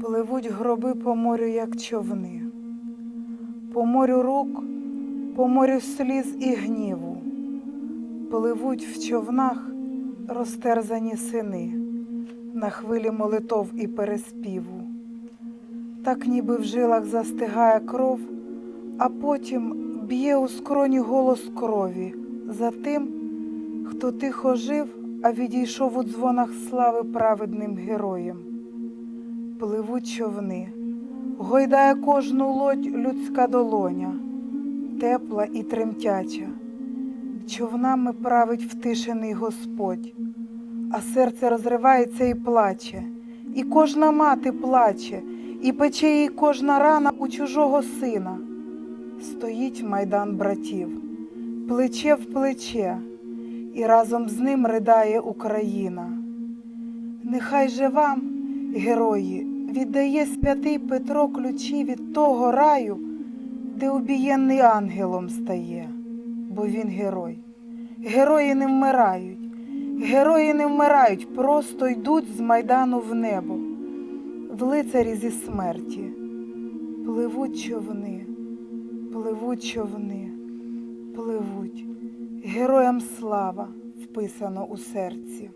Пливуть гроби по морю, як човни, по морю рук, по морю сліз і гніву, пливуть в човнах розтерзані сини на хвилі молитов і переспіву. Так ніби в жилах застигає кров, а потім б'є у скроні голос крові за тим, хто тихо жив, а відійшов у дзвонах слави праведним героєм. Пливуть човни, гойдає кожну лодь людська долоня, тепла і тремтяча. Човнами править втишений Господь, а серце розривається і плаче, і кожна мати плаче, і пече їй кожна рана у чужого сина. Стоїть майдан братів, плече в плече, і разом з ним ридає Україна. Нехай же вам, герої, віддає святий Петро ключі від того раю, де убієнний ангелом стає, бо він герой. Герої не вмирають, герої не вмирають, просто йдуть з майдану в небо, в лицарі зі смерті. Пливуть човни, пливуть човни, пливуть. Героям слава вписано у серці.